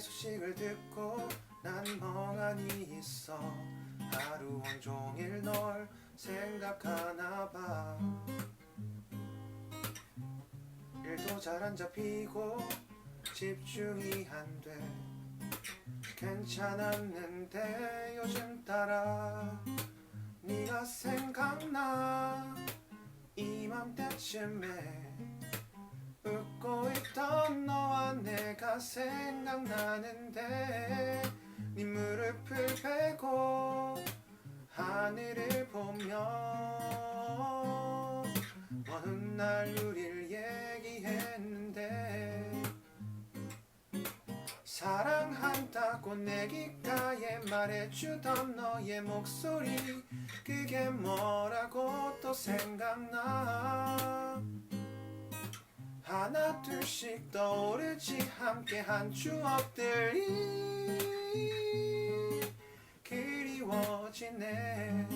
소식을 듣고 난 멍하니 있어. 하루 온종일 널 생각하나 봐. 일도 잘 안 잡히고 집중이 안 돼. 괜찮았는데 요즘 따라 네가 생각나. 이맘때쯤에 웃고 있던 너와 내가 생각나는데 네 무릎을 베고 하늘을 보며 어느 날 우릴 얘기했는데 사랑한다고 내 귓가에 말해주던 너의 목소리 그게 뭐라고 또 생각나 하나 둘씩 떠오르지. 함께한 추억들이 그리워지네